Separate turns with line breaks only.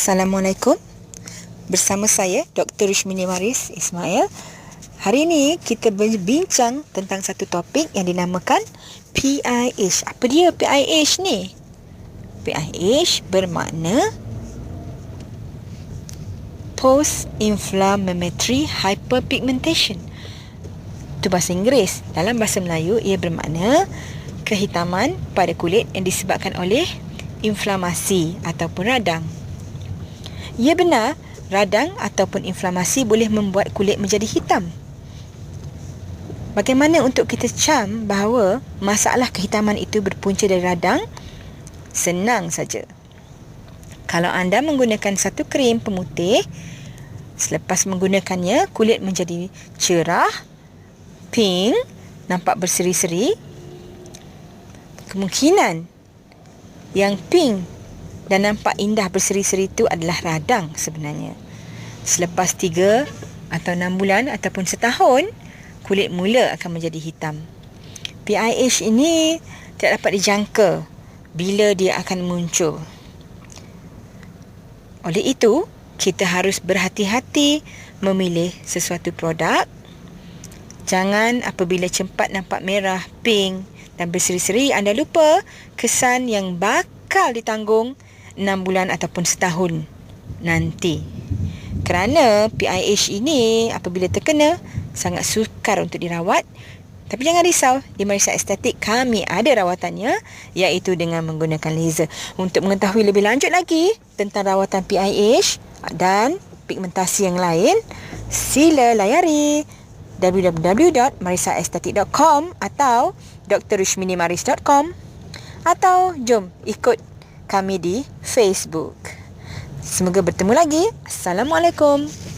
Assalamualaikum. Bersama saya Dr. Rushmini Maris Ismail. Hari ini kita berbincang tentang satu topik yang dinamakan PIH. Apa dia PIH ni? PIH bermakna Post Inflammatory Hyperpigmentation. Itu bahasa Inggeris. Dalam bahasa Melayu ia bermakna kehitaman pada kulit yang disebabkan oleh inflamasi ataupun radang. Ia benar, radang ataupun inflamasi boleh membuat kulit menjadi hitam. Bagaimana untuk kita cam bahawa masalah kehitaman itu berpunca dari radang? Senang saja. Kalau anda menggunakan satu krim pemutih, selepas menggunakannya kulit menjadi cerah, pink, nampak berseri-seri. Kemungkinan yang pink dan nampak indah berseri-seri itu adalah radang sebenarnya. Selepas tiga atau enam bulan ataupun setahun, kulit mula akan menjadi hitam. PIH ini tidak dapat dijangka bila dia akan muncul. Oleh itu, kita harus berhati-hati memilih sesuatu produk. Jangan apabila cepat nampak merah, pink dan berseri-seri anda lupa kesan yang bakal ditanggung 6 bulan ataupun setahun nanti. Kerana PIH ini apabila terkena sangat sukar untuk dirawat. Tapi jangan risau, di Marisa Estetik kami ada rawatannya iaitu dengan menggunakan laser. Untuk mengetahui lebih lanjut lagi tentang rawatan PIH dan pigmentasi yang lain, sila layari www.marisaestetik.com atau drrushminimaris.com atau jom ikut kami di Facebook. Semoga bertemu lagi. Assalamualaikum.